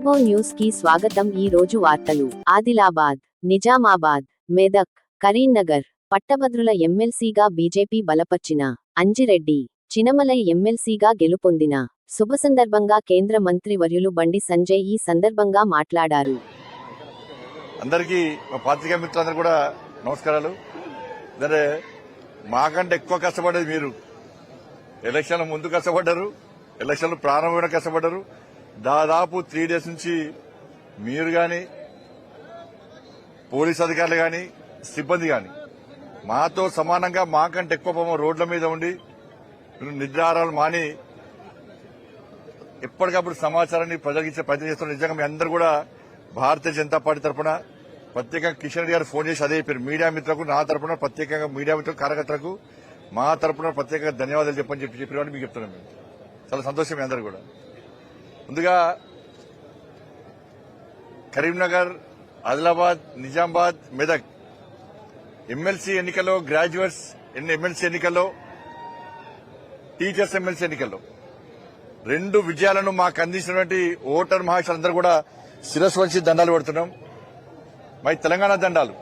గ్లోబో న్యూస్కి స్వాగతం. ఈ రోజు వార్తలు. ఆదిలాబాద్ నిజామాబాద్ మెదక్ కరీంనగర్. పట్టభద్రుల ఎమ్మెల్సీగా బీజేపీ బలపర్చిన అంజిరెడ్డి చినమలై ఎమ్మెల్సీగా గెలుపొందిన. శుభ సందర్భంగా కేంద్ర మంత్రి వర్యులు బండి సంజయ్ ఈ సందర్భంగా మాట్లాడారు. అందరికీ పాత్రికా మిత్రులందరూ కూడా నమస్కారాలు. సరే మాకంటే ఎక్కువ కష్టపడేది మీరు. ఎలక్షన్ల ముందు కష్టపడ్డారు. ఎలక్షన్లు ప్రారంభమైన కష్టపడ్డారు. దాదాపు త్రీ డేస్ నుంచి మీరు గాని పోలీస్ అధికారులు గాని సిబ్బంది గాని మాతో సమానంగా మాకంటే ఎక్కువ పాపం రోడ్ల మీద ఉండి నిద్రారాలు మాని ఎప్పటికప్పుడు సమాచారాన్ని ప్రజలకు ఇచ్చే ప్రయత్నం చేస్తున్నారు. నిజంగా మీ అందరూ కూడా భారతీయ జనతా పార్టీ తరఫున ప్రత్యేకంగా కిషన్ రెడ్డి గారు ఫోన్ చేసి అదే చెప్పారు. మీడియా మిత్రులకు నా తరఫున ప్రత్యేకంగా మీడియా మిత్రులకు కార్యకర్తలకు మా తరఫున ప్రత్యేకంగా ధన్యవాదాలు చెప్పని చెప్పి చెప్పిన మీకు చెప్తున్నాను మేము. చాలా సంతోషం మీ అందరూ కూడా. ముందుగా కరీంనగర్ ఆదిలాబాద్ నిజామాబాద్ మెదక్. ఎమ్మెల్సీ ఎన్నికల్లో గ్రాడ్యుయేట్స్ ఎమ్మెల్సీ ఎన్నికల్లో టీచర్స్ ఎమ్మెల్సీ ఎన్నికల్లో. రెండు విజయాలను మాకు అందించినటువంటి ఓటర్ మహాశయులందరూ కూడా శిరస్సు వంచి దండాలు పెడుతున్నాం. మై తెలంగాణ దండాలు.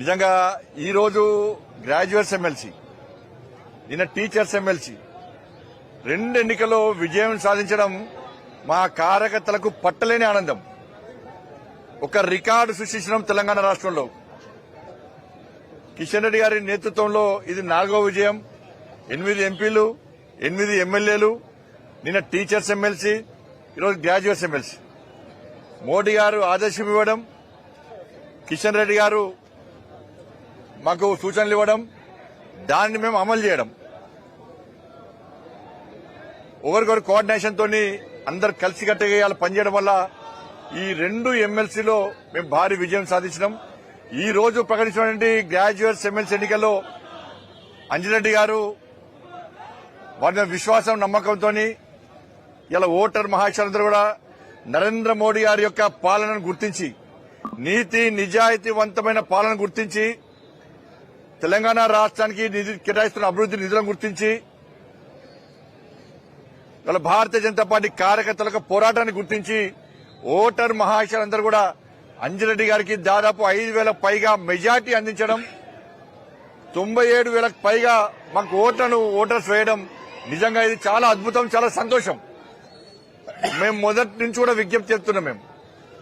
నిజంగా ఈరోజు గ్రాడ్యుయేట్స్ ఎమ్మెల్సీ నిన్న టీచర్స్ ఎమ్మెల్సీ రెండు ఎన్నికల్లో విజయం సాధించడం మా కార్యకర్తలకు పట్టలేని ఆనందం. ఒక రికార్డు సృష్టించడం తెలంగాణ రాష్ట్రంలో. కిషన్ రెడ్డి గారి నేతృత్వంలో ఇది నాలుగో విజయం. ఎనిమిది ఎంపీలు ఎనిమిది ఎమ్మెల్యేలు నిన్న టీచర్స్ ఎమ్మెల్సీ ఈరోజు గ్రాడ్యుయేట్స్ ఎమ్మెల్సీ. మోడీ గారు ఆదేశం ఇవ్వడం కిషన్ రెడ్డి గారు మాకు సూచనలు ఇవ్వడం దాన్ని మేము అమలు చేయడం. ఒకరికొకరు కోఆర్డినేషన్ తోని అందరు కలిసికట్టుగా ఇవాళ పనిచేయడం వల్ల ఈ రెండు ఎమ్మెల్సీలో మేము భారీ విజయం సాధించినాం. ఈ రోజు ప్రకటించినటువంటి గ్రాడ్యుయేట్స్ ఎమ్మెల్సీ ఎన్నికల్లో అంజిరెడ్డి గారు వారి విశ్వాసం నమ్మకంతో ఇలా ఓటర్ మహాశయులందరూ కూడా నరేంద్ర మోడీ గారి యొక్క పాలనను గుర్తించి నీతి నిజాయితీవంతమైన పాలన గుర్తించి తెలంగాణ రాష్ట్రానికి నిధి కేటాయిస్తున్న అభివృద్ధి నిధులను గుర్తించి ఇవాళ భారతీయ జనతా పార్టీ కార్యకర్తలకు పోరాటాన్ని గుర్తించి ఓటర్ మహాశయులందరూ కూడా అంజిరెడ్డి గారికి దాదాపు ఐదు వేల పైగా మెజార్టీ అందించడం తొంభై ఏడు వేలకు పైగా మాకు ఓట్లను ఓటర్స్ వేయడం నిజంగా ఇది చాలా అద్భుతం చాలా సంతోషం. మేము మొదటి నుంచి కూడా విజ్ఞప్తి చేస్తున్నాం మేము.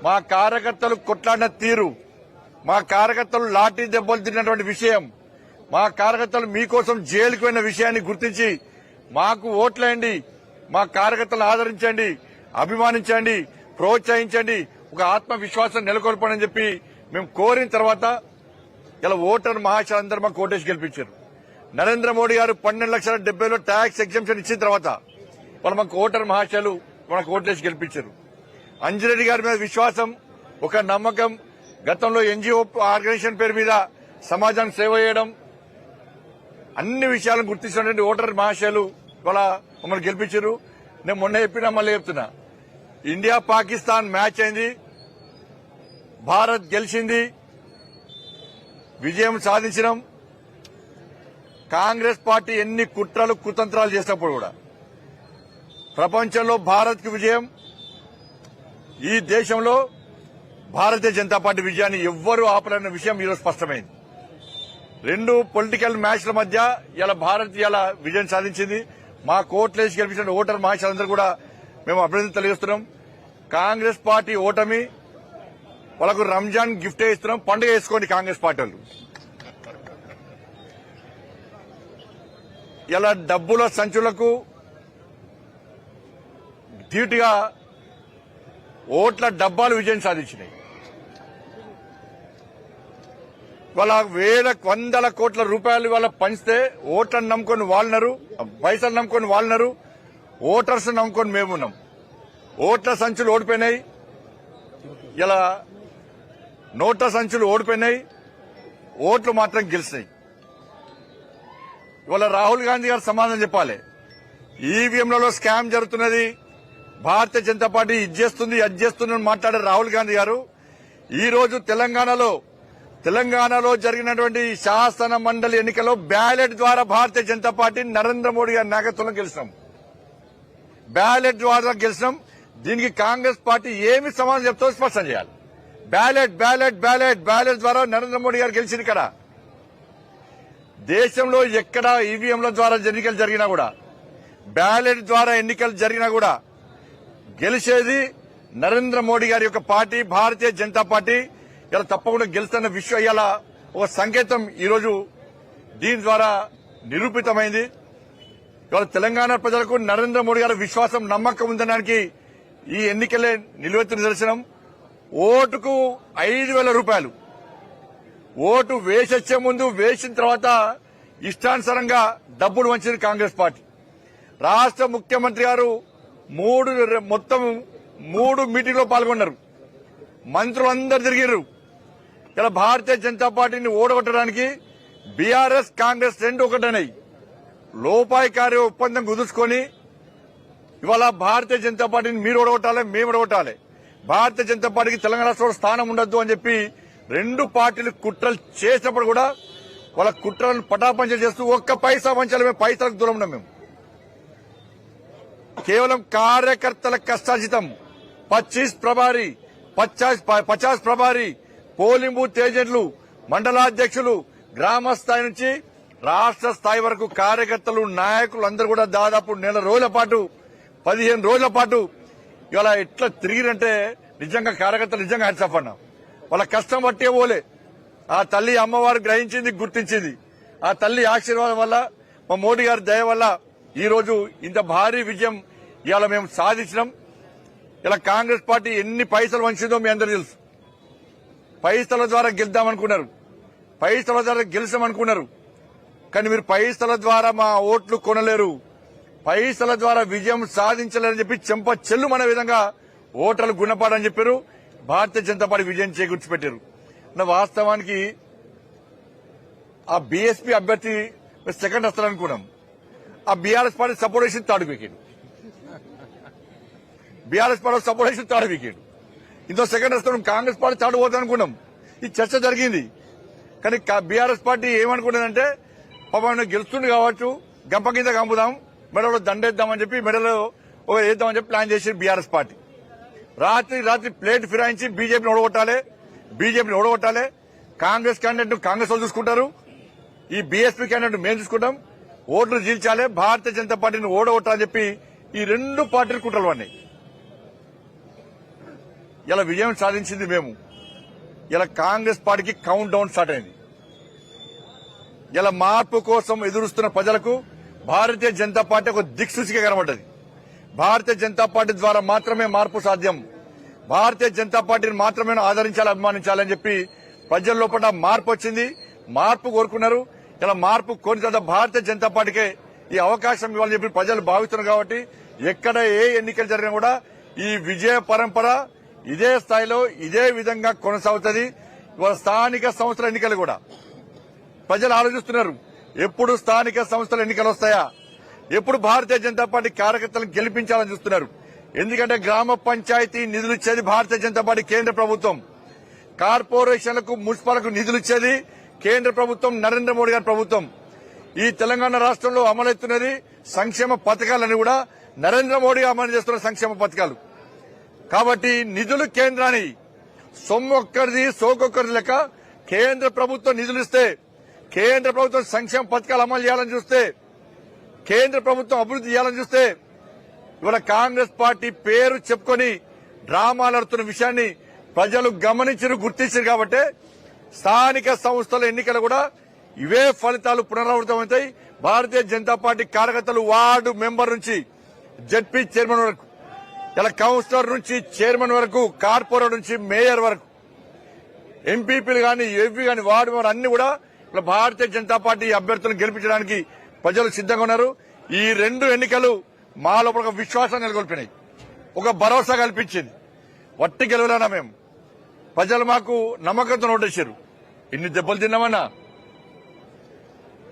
మా కార్యకర్తలు కొట్లాడిన తీరు మా కార్యకర్తలు లాఠీ దెబ్బలు తిన్నటువంటి విషయం మా కార్యకర్తలు మీకోసం జైలుకు పోయిన విషయాన్ని గుర్తించి మాకు ఓట్లేయండి మా కార్యకర్తలను ఆదరించండి అభిమానించండి ప్రోత్సహించండి ఒక ఆత్మవిశ్వాసం నెలకొల్పని చెప్పి మేము కోరిన తర్వాత ఇలా ఓటర్ మహాశాలందరూ మాకు ఓటేసి గెలిపించారు. నరేంద్ర మోడీ గారు పన్నెండు లక్షల డెబ్బైలో ట్యాక్స్ ఎగ్జామ్షన్ ఇచ్చిన తర్వాత వాళ్ళు మాకు ఓటర్ మహాశయులు మనకు ఓటేసి గెలిపించారు. అంజిరెడ్డి గారి మీద విశ్వాసం ఒక నమ్మకం గతంలో ఎన్జిఓ ఆర్గనైజేషన్ పేరు మీద సమాజానికి సేవ చేయడం అన్ని విషయాలను గుర్తించినటువంటి ఓటర్ మహాశయాలు ఇవాళ మమ్మల్ని గెలిపించారు. నేను మొన్న చెప్పినా మళ్ళీ చెప్తున్నా. ఇండియా పాకిస్తాన్ మ్యాచ్ అయింది. భారత్ గెలిచింది. విజయం సాధించడం కాంగ్రెస్ పార్టీ ఎన్ని కుట్రలు కుతంత్రాలు చేసినప్పుడు కూడా. ప్రపంచంలో భారత్కి విజయం. ఈ దేశంలో భారతీయ జనతా పార్టీ విజయాన్ని ఎవ్వరూ ఆపలేని విషయం ఈరోజు స్పష్టమైంది. రెండు పొలిటికల్ మ్యాచ్ల మధ్య ఇలా భారత్ ఇలా విజయం సాధించింది. మా కోట్లేసి గెలిపించిన ఓటర్ మహాశాలందరూ కూడా మేము అభినందన తెలియజేస్తున్నాం. కాంగ్రెస్ పార్టీ ఓటమి వాళ్ళకు రంజాన్ గిఫ్ట్ ఇస్తున్నాం. పండుగ వేసుకోండి కాంగ్రెస్ పార్టీ వాళ్ళు. ఇలా డబ్బుల సంచులకు ధీటుగా ఓట్ల డబ్బాలు విజయం సాధించినాయి. వాళ్ళ వేల వందల కోట్ల రూపాయలు వాళ్ళ పంచితే ఓట్లను నమ్ముకొని వాళ్ళనరు పైసలు నమ్ముకొని వాళ్ళనరు ఓటర్స్ నమ్ముకొని మేమున్నాం ఓట్ల సంచులు ఓడిపోయినాయి. ఇలా నోట్ల సంచులు ఓడిపోయినాయి. ఓట్లు మాత్రం గెలిచినాయి. ఇవాళ రాహుల్ గాంధీ గారు సమాధానం చెప్పాలి. ఈవీఎంలలో స్కామ్ జరుగుతున్నది. భారతీయ జనతా పార్టీ ఇది చేస్తుంది అది చేస్తుంది అని రాహుల్ గాంధీ గారు. ఈ రోజు తెలంగాణలో తెలంగాణలో జరిగినటువంటి శాసన మండలి ఎన్నికల్లో బ్యాలెట్ ద్వారా భారతీయ జనతా పార్టీ నరేంద్ర మోడీ గారి నాయకత్వంలో గెలిచినాం. బ్యాలెట్ ద్వారా గెలిచినాం. దీనికి కాంగ్రెస్ పార్టీ ఏమి సమాధానం చెప్తో స్పష్టం చేయాలి. బ్యాలెట్ బ్యాలెట్ బ్యాలెట్ బ్యాలెట్ ద్వారా నరేంద్ర మోడీ గారు గెలిచింది కదా దేశంలో ఎక్కడ ఈవీఎంల ద్వారా ఎన్నికలు జరిగినా కూడా బ్యాలెట్ ద్వారా ఎన్నికలు జరిగినా కూడా గెలిచేది నరేంద్ర మోడీ గారి యొక్క పార్టీ భారతీయ జనతా పార్టీ ఇలా తప్పకుండా గెలుస్తున్న విశ్వ ఇలా ఒక సంకేతం ఈరోజు దీని ద్వారా నిరూపితమైంది. ఇవాళ తెలంగాణ ప్రజలకు నరేంద్ర మోడీ గారి విశ్వాసం నమ్మకం ఉందనడానికి ఈ ఎన్నికలే నిలువెత్తు నిదర్శనం. ఓటుకు ఐదు వేల రూపాయలు. ఓటు వేసొచ్చే ముందు వేసిన తర్వాత ఇష్టానుసారంగా డబ్బులు వంచింది కాంగ్రెస్ పార్టీ. రాష్ట్ర ముఖ్యమంత్రి గారు మూడు మొత్తం మూడు మీటింగ్లో పాల్గొన్నారు. మంత్రులందరూ తిరిగారు ఇలా భారతీయ జనతా పార్టీని ఓడగొట్టడానికి బీఆర్ఎస్ కాంగ్రెస్ రెండు ఒకటనై లోపాయికారి ఒప్పందం కుదుర్చుకొని ఇవాళ భారతీయ జనతా పార్టీని మీరు ఓడగొట్టాలి మేము ఓడగొట్టాలి. భారతీయ జనతా పార్టీకి తెలంగాణ రాష్ట్రంలో స్థానం ఉండొద్దు అని చెప్పి రెండు పార్టీలు కుట్రలు చేసినప్పుడు కూడా వాళ్ళ కుట్రలను పటాపంచలు చేస్తూ ఒక్క పైసా పంచాలి మేము పైసలకు దూరం ఉన్నాం మేము. కేవలం కార్యకర్తల కష్టాజితం పచ్చీస్ ప్రభారి పచాస్ పచాస్ ప్రభారి పోలింగ్ బూత్ ఏజెంట్లు మండలాధ్యక్షులు గ్రామ స్థాయి నుంచి రాష్ట్ర స్థాయి వరకు కార్యకర్తలు నాయకులు అందరూ కూడా దాదాపు నెల రోజుల పాటు పదిహేను రోజుల పాటు ఇవాళ ఎట్లా తిరిగిరంటే నిజంగా కార్యకర్తలు నిజంగా హ్యాట్సాఫ్ అన్నా వాళ్ళ కష్టం పట్టే పోలే. ఆ తల్లి అమ్మవారు గ్రహించింది గుర్తించింది. ఆ తల్లి ఆశీర్వాదం వల్ల మా మోడీ గారి దయ వల్ల ఈ రోజు ఇంత భారీ విజయం ఇవాళ మేము సాధించినాం. ఇలా కాంగ్రెస్ పార్టీ ఎన్ని పైసలు వంచిందో మీ అందరూ తెలుసు. పైసల ద్వారా గెలుద్దామనుకున్నారు. పైసల ద్వారా గెలిచామనుకున్నారు కానీ మీరు పైసల ద్వారా మా ఓట్లు కొనలేరు. పైసల ద్వారా విజయం సాధించలేరని చెప్పి చెంప చెల్లుమనే విధంగా ఓటర్లు గుణపాడని చెప్పారు. భారతీయ జనతా పార్టీ విజయం చేకూర్చిపెట్టారు నా వాస్తవానికి ఆ బీఎస్పీ అభ్యర్థి సెకండ్ వస్తారనుకున్నాం ఆ బీఆర్ఎస్ పార్టీ సపోర్ట్ చేసి third wicket BRS party support చేసి థర్డ్ వికెట్ ఇందులో సెకండ్ వస్తాం కాంగ్రెస్ పార్టీ థర్డ్ పోతుంది అనుకున్నాం. ఈ చర్చ జరిగింది. కానీ బీఆర్ఎస్ పార్టీ ఏమనుకున్నదంటే పాపం గెలుస్తుంది కావచ్చు గంప కింద కంపుదాం మెడలో దండేద్దామని చెప్పి మెడలో వేద్దామని చెప్పి ప్లాన్ చేసి బీఆర్ఎస్ పార్టీ. రాత్రి రాత్రి ప్లేట్ ఫిరాయించి బీజేపీని ఓడగొట్టాలి బీజేపీని ఓడగొట్టాలి. కాంగ్రెస్ క్యాండిడేట్ కాంగ్రెస్ వాళ్ళు చూసుకుంటారు. ఈ బీఎస్పీ క్యాండిడేట్ మేము చూసుకుంటాం. ఓట్లు జీల్చాలి భారతీయ జనతా పార్టీని ఓడగొట్టాలని చెప్పి ఈ రెండు పార్టీలు కుట్రలు పడినాయి. ఇలా విజయం సాధించింది మేము. ఇలా కాంగ్రెస్ పార్టీకి కౌంట్ డౌన్ స్టార్ట్ అయింది. ఇలా మార్పు కోసం ఎదురుస్తున్న ప్రజలకు భారతీయ జనతా పార్టీ ఒక దిక్సూచిగా కనబడ్డది. భారతీయ జనతా పార్టీ ద్వారా మాత్రమే మార్పు సాధ్యం. భారతీయ జనతా పార్టీని మాత్రమే ఆదరించాలి అభిమానించాలని చెప్పి ప్రజల లోపల మార్పు వచ్చింది. మార్పు కోరుకున్నారు. ఇలా మార్పు కోరిన తర్వాత భారతీయ జనతా పార్టీకే ఈ అవకాశం ఇవ్వాలని చెప్పి ప్రజలు భావిస్తున్నారు కాబట్టి ఎక్కడ ఏ ఎన్నికలు జరిగినా కూడా ఈ విజయ పరంపర ఇదే స్థాయిలో ఇదే విధంగా కొనసాగుతుంది. ఇవాళ స్థానిక సంస్థల ఎన్నికలు కూడా. ప్రజలు ఆలోచిస్తున్నారు. ఎప్పుడు స్థానిక సంస్థల ఎన్నికలు వస్తాయా? ఎప్పుడు భారతీయ జనతా పార్టీ కార్యకర్తలను గెలిపించాలని చూస్తున్నారు? ఎందుకంటే గ్రామ పంచాయతీ నిధులు ఇచ్చేది భారతీయ జనతా పార్టీ కేంద్ర ప్రభుత్వం. కార్పొరేషన్లకు మున్సిపాలకు నిధులు ఇచ్చేది కేంద్ర ప్రభుత్వం నరేంద్ర మోడీ గారి ప్రభుత్వం. ఈ తెలంగాణ రాష్ట్రంలో అమలవుతున్నది సంక్షేమ పథకాలని కూడా నరేంద్ర మోడీ అమలు చేస్తున్న సంక్షేమ పథకాలు. కాబట్టి నిధులు కేంద్రాన్ని సొమ్ము ఒక్కరిది సోకొక్కరిది లెక్క కేంద్ర ప్రభుత్వం నిధులు ఇస్తే కేంద్ర ప్రభుత్వం సంక్షేమ పథకాలు అమలు చేయాలని చూస్తే కేంద్ర ప్రభుత్వం అభివృద్ధి చేయాలని చూస్తే ఇవాళ కాంగ్రెస్ పార్టీ పేరు చెప్పుకొని డ్రామాలు ఆడుతున్న విషయాన్ని ప్రజలు గమనించరు గుర్తించారు కాబట్టి స్థానిక సంస్థల ఎన్నికలు కూడా ఇవే ఫలితాలు పునరావృతమవుతాయి భారతీయ జనతా పార్టీ కార్యకర్తలు వార్డు మెంబర్ నుంచి జడ్పీ చైర్మన్ వరకు ఇలా కౌన్సిలర్ నుంచి చైర్మన్ వరకు కార్పొరేట్ నుంచి మేయర్ వరకు. ఎంపీపీలు కానీ ఎవ్వి కానీ వార్డు మెంబర్ అన్ని కూడా ఇలా భారతీయ జనతా పార్టీ అభ్యర్థులను గెలిపించడానికి ప్రజలు సిద్ధంగా ఉన్నారు. ఈ రెండు ఎన్నికలు మా లోపల ఒక విశ్వాసం నెలకొల్పినాయి. ఒక భరోసా కల్పించింది. వట్టి గెలవలేనా మేము? ప్రజలు మాకు నమ్మకంతో ఓటేశారు ఇన్ని దెబ్బలు తిన్నామన్నా?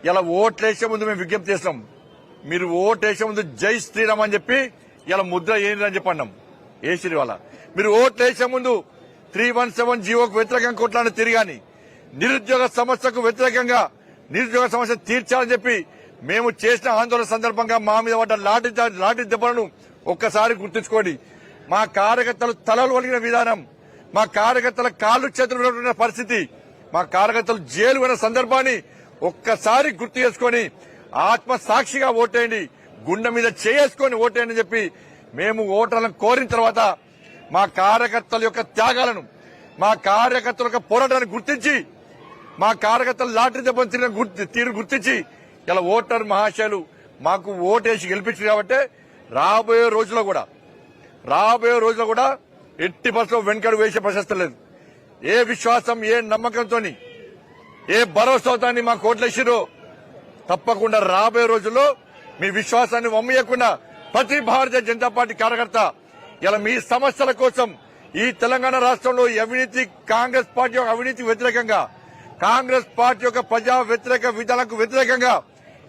ఇలా ఓట్లేసే ముందు మేము విజ్ఞప్తి చేస్తాం మీరు ఓటేసే ముందు జై శ్రీరామ్ అని చెప్పి ఇలా ముద్ర ఏంటి అని చెప్పన్నాం ఏ వాళ్ళ మీరు ఓట్లేసే ముందు త్రీ వన్ సెవెన్ జీవోకు వ్యతిరేకంగా కొట్లాడిన తిరిగాని నిరుద్యోగ సమస్యకు వ్యతిరేకంగా నిరుద్యోగ సమస్య తీర్చాలని చెప్పి మేము చేసిన ఆందోళన సందర్భంగా మా మీద పడ్డ లాఠీ లాఠీ దెబ్బలను ఒక్కసారి గుర్తుంచుకోండి. మా కార్యకర్తలు తలలు వలిగిన విధానం మా కార్యకర్తల కాళ్ళు చేతులు ఉన్న పరిస్థితి మా కార్యకర్తలు జైలు సందర్భాన్ని ఒక్కసారి గుర్తు చేసుకుని ఆత్మ సాక్షిగా ఓటేయండి. గుండె మీద చేసుకొని ఓటేయని అని చెప్పి మేము ఓటర్లను కోరిన తర్వాత మా కార్యకర్తల యొక్క త్యాగాలను మా కార్యకర్తల యొక్క పోరాటాన్ని గుర్తించి మా కార్యకర్తలు లాటరీ దెబ్బలు తిరిగిన తీరు గుర్తించి ఇలా ఓటర్ మహాశయులు మాకు ఓటేసి గెలిపించారు కాబట్టి రాబోయే రోజుల్లో కూడా రాబోయే రోజుల్లో కూడా ఎట్టి బస్సులో వెనుకడు వేసే ప్రశస్తి లేదు. ఏ విశ్వాసం ఏ నమ్మకంతో ఏ భరోసాతో మా కోట్లేసిరో తప్పకుండా రాబోయే రోజుల్లో మీ విశ్వాసాన్ని వమ్మయ్యకుండా ప్రతి భారతీయ జనతా పార్టీ కార్యకర్త ఇలా మీ సమస్యల కోసం ఈ తెలంగాణ రాష్ట్రంలో అవినీతి కాంగ్రెస్ పార్టీ యొక్క అవినీతి వ్యతిరేకంగా కాంగ్రెస్ పార్టీ యొక్క ప్రజా వ్యతిరేక విధానాలకు వ్యతిరేకంగా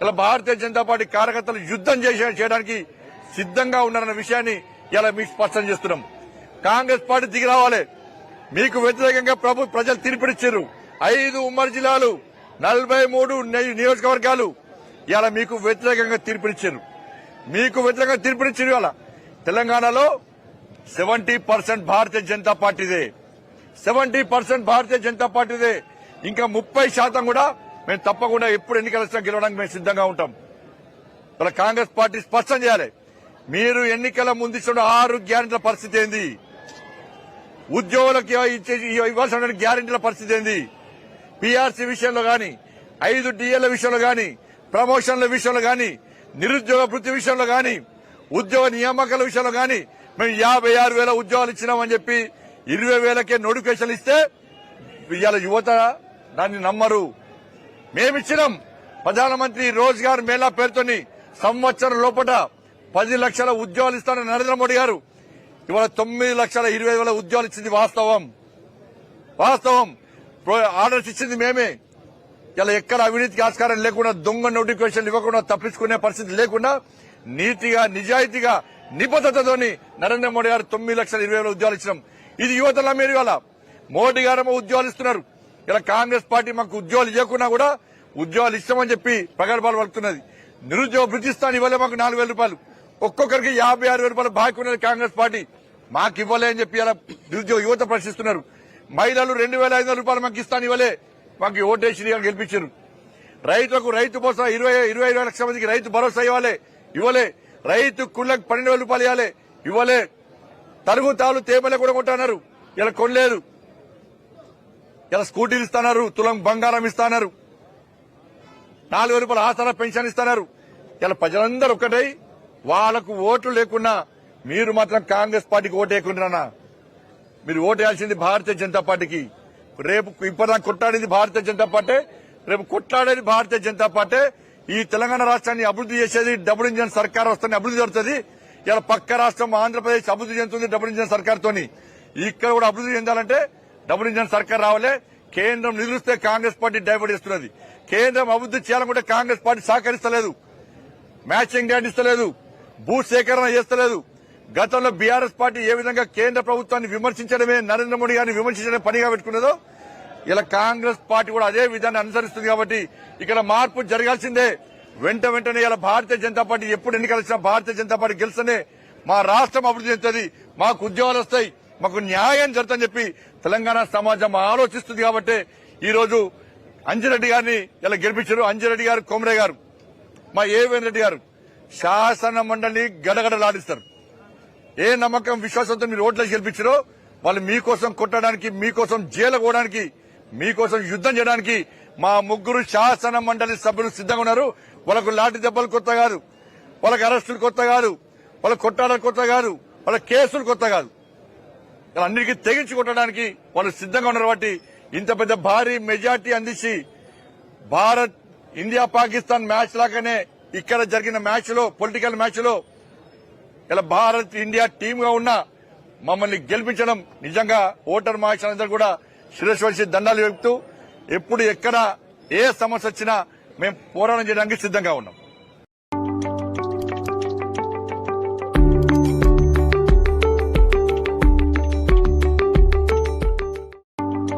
ఇలా భారతీయ జనతా పార్టీ కార్యకర్తలు యుద్దం చేసే చేయడానికి సిద్ధంగా ఉన్నారన్న విషయాన్ని ఇలా మీకు స్పష్టం చేస్తున్నాం. కాంగ్రెస్ పార్టీ దిగి రావాలి. మీకు వ్యతిరేకంగా ప్రభు ప్రజలు తీర్పినిచ్చారు ఐదు ఉమ్మడి జిల్లాలు నలభై మూడు నియోజకవర్గాలు ఇలా మీకు వ్యతిరేకంగా తీర్పునిచ్చారు. మీకు వ్యతిరేకంగా తీర్పునిచ్చారు ఇవాళ. తెలంగాణలో సెవెంటీ పర్సెంట్ భారతీయ జనతా పార్టీదే. సెవెంటీ పర్సెంట్ భారతీయ జనతా పార్టీదే. ఇంకా ముప్పై శాతం కూడా మేము తప్పకుండా ఎప్పుడు ఎన్నికలు వచ్చినా గెలవడానికి మేము సిద్ధంగా ఉంటాం. ఇలా కాంగ్రెస్ పార్టీ స్పష్టం చేయాలి. మీరు ఎన్నికల ముందు ఇచ్చిన ఆరు గ్యారెంటీల పరిస్థితి ఏంది? ఉద్యోగులకు ఇవ్వాల్సిన గ్యారెంటీల పరిస్థితి ఏంది? పీఆర్సీ విషయంలో గాని ఐదు డిఎల విషయంలో గాని ప్రమోషన్ల విషయంలో కానీ నిరుద్యోగ వృత్తి విషయంలో కానీ ఉద్యోగ నియామకాల విషయంలో కానీ మేము యాభై ఆరు వేల ఉద్యోగాలు ఇచ్చినామని చెప్పి ఇరవై వేలకే నోటిఫికేషన్లు ఇస్తే ఇవాళ యువత దాన్ని నమ్మరు. మేమిచ్చినాం ప్రధానమంత్రి రోజ్గార్ మేళా పేరుతోని సంవత్సరం లోపల పది లక్షల ఉద్యోగాలు ఇస్తానని నరేంద్ర మోడీ గారు. ఇవాళ తొమ్మిది లక్షల ఇరవై వేల ఉద్యోగాలు ఇచ్చింది వాస్తవం. వాస్తవం. ఆర్డర్స్ ఇచ్చింది మేమే. ఇలా ఎక్కడ అవినీతికి ఆస్కారం లేకుండా దొంగ నోటిఫికేషన్ ఇవ్వకుండా తప్పించుకునే పరిస్థితి లేకుండా నీతిగా నిజాయితీగా నిబద్ధతతోని నరేంద్ర మోడీ గారు తొమ్మిది లక్షల ఇరవై వేల ఉద్యోగాలు ఇచ్చినాం. ఇది యువతల మీరు ఇవాళ. మోడీ గారేమో ఉద్యోగాలు ఇస్తున్నారు. ఇలా కాంగ్రెస్ పార్టీ మాకు ఉద్యోగాలు ఇవ్వకున్నా కూడా ఉద్యోగాలు ఇస్తామని చెప్పి ప్రగల్భాలు పలుకుతున్నది. నిరుద్యోగ బృతిస్తాను ఇవ్వలే మాకు నాలుగు వేల రూపాయలు. ఒక్కొక్కరికి యాభై ఆరు వేల రూపాయలు బాకీ ఉన్నది కాంగ్రెస్ పార్టీ. మాకు ఇవ్వలే అని చెప్పి ఇలా నిరుద్యోగ యువత ప్రశ్నిస్తున్నారు. మహిళలు రెండు వేల ఐదు వందల రూపాయలు మాకు ఇస్తాను ఇవ్వలే మాకు ఓటేసి అని గెలిపించారు. రైతులకు రైతు భరోసా ఇరవై ఇరవై ఐదు లక్షల మందికి రైతు భరోసా ఇవ్వాలి ఇవ్వలే. రైతు కుళ్ళకు పన్నెండు వేల రూపాయలు ఇవ్వాలి ఇవ్వలే. తరుగు తాలు తేమలే కూడా కొంటున్నారు. ఇలా కొనలేదు. ఇలా స్కూటీలు ఇస్తున్నారు తులం బంగారం ఇస్తున్నారు. నాలుగు వేల రూపాయల ఆసరా పెన్షన్ ఇస్తున్నారు. ఇలా ప్రజలందరూ ఒక్కటై వాళ్ళకు ఓట్లు లేకున్నా మీరు మాత్రం కాంగ్రెస్ పార్టీకి ఓటు వేయకుండా మీరు ఓటు వేయాల్సింది భారతీయ జనతా పార్టీకి. రేపు ఇప్పటిదాకా కొట్లాడేది భారతీయ జనతా పార్టీ రేపు కొట్లాడేది భారతీయ జనతా పార్టీ. ఈ తెలంగాణ రాష్ట్రాన్ని అభివృద్ధి చేసేది డబుల్ ఇంజన్ సర్కార్ వస్తుంది అభివృద్ధి జరుగుతుంది. ఇలా పక్క రాష్ట్రం ఆంధ్రప్రదేశ్ అభివృద్ధి చెందుతుంది డబుల్ ఇంజన్ సర్కార్తో ఇక్కడ కూడా అభివృద్ధి చెందాలంటే డబుల్ ఇంజన్ సర్కార్ రావాలి. కేంద్రం నిలుస్తే కాంగ్రెస్ పార్టీ డైవర్ట్ చేస్తున్నది. కేంద్రం అభివృద్ధి చేయాలనుకుంటే కాంగ్రెస్ పార్టీ సహకరిస్తలేదు. మ్యాచింగ్ గ్రాంట్ ఇస్తలేదు. భూ సేకరణ చేస్తలేదు. గతంలో బీఆర్ఎస్ పార్టీ ఏ విధంగా కేంద్ర ప్రభుత్వాన్ని విమర్శించడమే నరేంద్ర మోడీ గారిని విమర్శించడమే పనిగా పెట్టుకున్నదో ఇలా కాంగ్రెస్ పార్టీ కూడా అదే విధాన్ని అనుసరిస్తుంది కాబట్టి ఇక్కడ మార్పు జరగాల్సిందే. వెంట వెంటనే ఇలా భారతీయ జనతా పార్టీ ఎప్పుడు ఎన్నికలు వచ్చినా భారతీయ జనతా పార్టీ గెలిస్తేనే మా రాష్ట్రం అభివృద్ధి చెందుతుంది మాకు ఉద్యోగాలు వస్తాయి మాకు న్యాయం జరుగుతుందని చెప్పి తెలంగాణ సమాజం ఆలోచిస్తుంది కాబట్టి ఈరోజు అంజిరెడ్డి గారిని ఇలా గెలిపించారు. అంజిరెడ్డి గారు కొమరే గారు మా ఏవేన్ రెడ్డి గారు శాసన మండలి గడగడలాడిస్తారు. ఏ నమ్మకం విశ్వాసంతో మీరు ఓట్లేసి గెలిపించారో వాళ్ళు మీకోసం కొట్టడానికి మీకోసం జైలు కోవడానికి మీకోసం యుద్దం చేయడానికి మా ముగ్గురు శాసన మండలి సభ్యులు సిద్ధంగా ఉన్నారు. వాళ్ళకు లాఠీ దెబ్బలు కొత్త కాదు. వాళ్ళకి అరెస్టులు కొత్త కాదు. వాళ్ళ కొట్టాడలు కొత్త కాదు. వాళ్ళ కేసులు కొత్త కాదు. అన్నిటికీ తెగించి కొట్టడానికి వాళ్ళు సిద్ధంగా ఉన్నారు కాబట్టి ఇంత పెద్ద భారీ మెజార్టీ అందించి భారత్ ఇండియా పాకిస్తాన్ మ్యాచ్ లాగానే ఇక్కడ జరిగిన మ్యాచ్లో పొలిటికల్ మ్యాచ్లో ఇలా భారత్ ఇండియా టీమ్గా ఉన్న మమ్మల్ని గెలిపించడం నిజంగా ఓటర్ మహాశయులందరూ కూడా శిరస్సు దండాలు చెప్తూ ఎప్పుడు ఎక్కడ ఏ సమస్య వచ్చినా మేము పోరాటం చేయడానికి సిద్ధంగా ఉన్నాం.